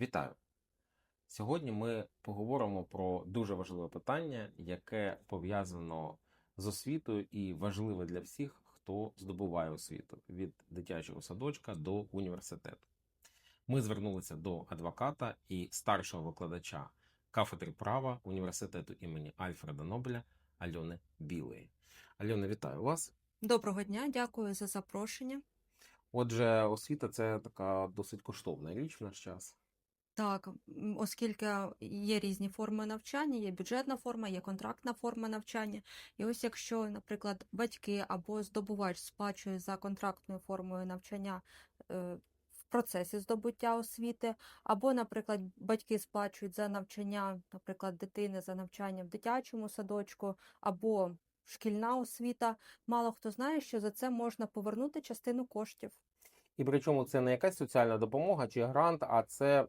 Вітаю! Сьогодні ми поговоримо про дуже важливе питання, яке пов'язано з освітою і важливе для всіх, хто здобуває освіту від дитячого садочка до університету. Ми звернулися до адвоката і старшого викладача кафедри права університету імені Альфреда Нобеля Альони Білої. Альона, вітаю вас. Доброго дня, дякую за запрошення. Отже, освіта це така досить коштовна річ в наш час. Так, оскільки є різні форми навчання, є бюджетна форма, є контрактна форма навчання. І ось якщо, наприклад, батьки або здобувач сплачує за контрактною формою навчання е, в процесі здобуття освіти, або, наприклад, батьки сплачують за навчання, наприклад, дитини за навчання в дитячому садочку, або шкільна освіта, мало хто знає, що за це можна повернути частину коштів. І причому це не якась соціальна допомога чи грант, а це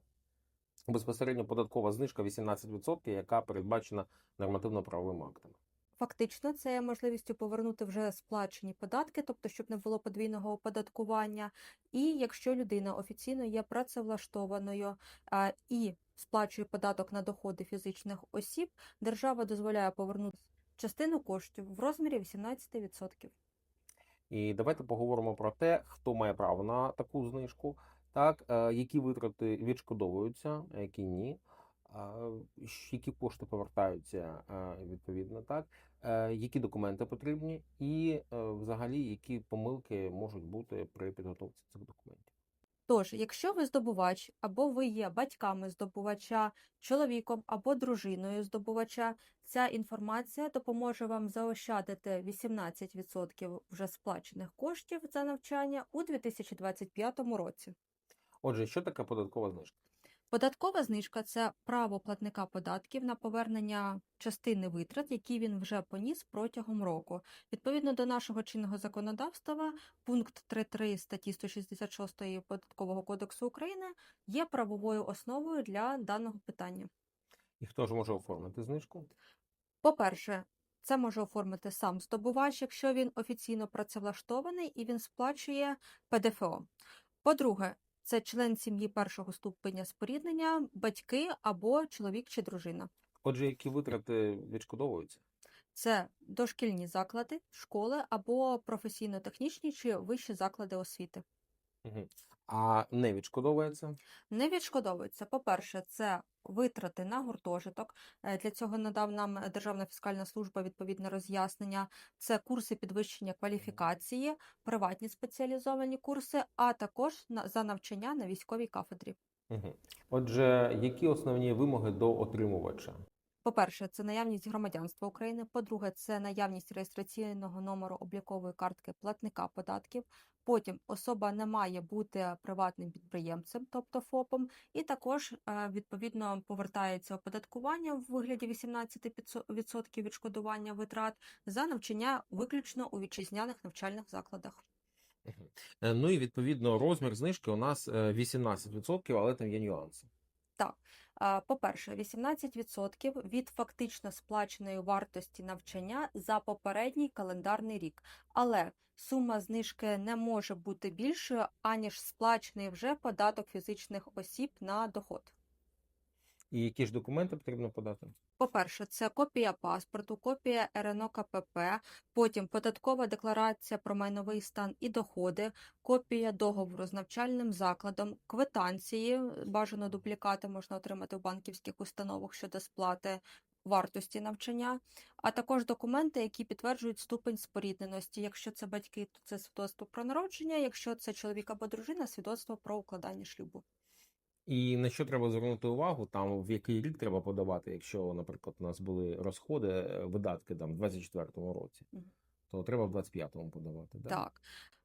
безпосередньо податкова знижка 18%, яка передбачена нормативно-правовими актами. Фактично, це є можливістю повернути вже сплачені податки, тобто, щоб не було подвійного оподаткування. І якщо людина офіційно є працевлаштованою а, і сплачує податок на доходи фізичних осіб, держава дозволяє повернути частину коштів в розмірі 18%. І давайте поговоримо про те, хто має право на таку знижку, так, які витрати відшкодовуються, які ні, які кошти повертаються відповідно, так, які документи потрібні, і взагалі які помилки можуть бути при підготовці цих документів. Тож, якщо ви здобувач, або ви є батьками здобувача, чоловіком або дружиною здобувача, ця інформація допоможе вам заощадити 18% вже сплачених коштів за навчання у 2025 році. Отже, що таке податкова знижка? Податкова знижка це право платника податків на повернення частини витрат, які він вже поніс протягом року. Відповідно до нашого чинного законодавства, пункт 3.3 статті 166 Податкового кодексу України є правовою основою для даного питання. І хто ж може оформити знижку? По-перше, це може оформити сам здобувач, якщо він офіційно працевлаштований і він сплачує ПДФО. По-друге, це член сім'ї першого ступеня споріднення, батьки або чоловік чи дружина. Отже, які витрати відшкодовуються? Це дошкільні заклади, школи або професійно-технічні чи вищі заклади освіти. Мгм. А не відшкодовується? Не відшкодовується. По-перше, це витрати на гуртожиток. Е, Для цього надав нам е, Державна фіскальна служба відповідне роз'яснення. Це курси підвищення кваліфікації, приватні спеціалізовані курси, а також на- за навчання на військовій кафедрі. Отже, які основні вимоги до отримувача? По-перше, це наявність громадянства України. По-друге, це наявність реєстраційного номеру облікової картки платника податків. Потім особа не має бути приватним підприємцем, тобто ФОПом, і також е, відповідно повертається оподаткування в вигляді 18% відшкодування витрат за навчання виключно у вітчизняних навчальних закладах. Е, Ну і відповідно розмір знижки у нас е, 18%, але там є нюанси. А, По-перше, 18% від фактично сплаченої вартості навчання за попередній календарний рік. Але сума знижки не може бути більшою, аніж сплачений вже податок фізичних осіб на доход. І які ж документи потрібно подати? По-перше, це копія паспорту, копія РНО КПП, потім податкова декларація про майновий стан і доходи, копія договору з навчальним закладом, квитанції, бажано дублікати можна отримати в банківських установах щодо сплати вартості навчання, а також документи, які підтверджують ступень спорідненості. Якщо це батьки, то це свідоцтво про народження, якщо це чоловік або дружина, свідоцтво про укладання шлюбу. І на що треба звернути увагу, там в який рік треба подавати, якщо, наприклад, у нас були розходи, е, видатки там в 24-му році, то треба в 25-му подавати. Да? Так.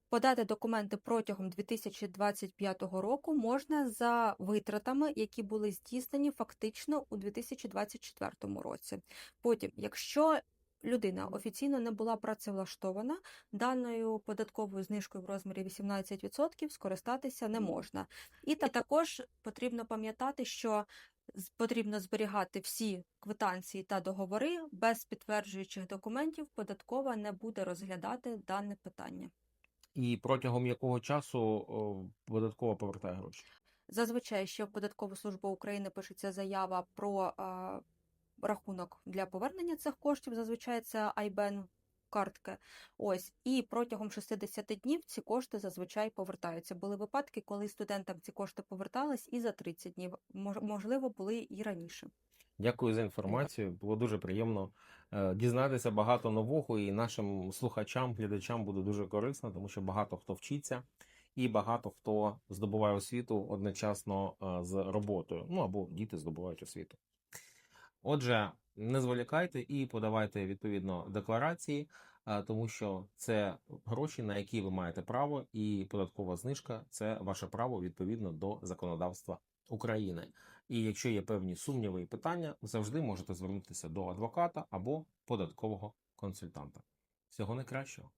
Подати документи протягом 2025 року можна за витратами, які були здійснені фактично у 2024 році. Потім, якщо людина офіційно не була працевлаштована, даною податковою знижкою в розмірі 18% скористатися не можна. І та- також потрібно пам'ятати, що потрібно зберігати всі квитанції та договори без підтверджуючих документів. Податкова не буде розглядати дане питання. І протягом якого часу податкова повертає гроші? Зазвичай ще в Податкову службу України пишеться заява про рахунок для повернення цих коштів. Зазвичай це IBAN картки. Ось і протягом 60 днів ці кошти зазвичай повертаються. Були випадки, коли студентам ці кошти повертались і за 30 днів. Мож- Можливо, були і раніше. Дякую за інформацію. Було дуже приємно е, дізнатися багато нового, і нашим слухачам, глядачам буде дуже корисно, тому що багато хто вчиться, і багато хто здобуває освіту одночасно е, з роботою. Ну або діти здобувають освіту. Отже, не зволікайте і подавайте відповідно декларації, е, тому що це гроші, на які ви маєте право, і податкова знижка це ваше право відповідно до законодавства України. І якщо є певні сумніви і питання, завжди можете звернутися до адвоката або податкового консультанта. Всього найкращого.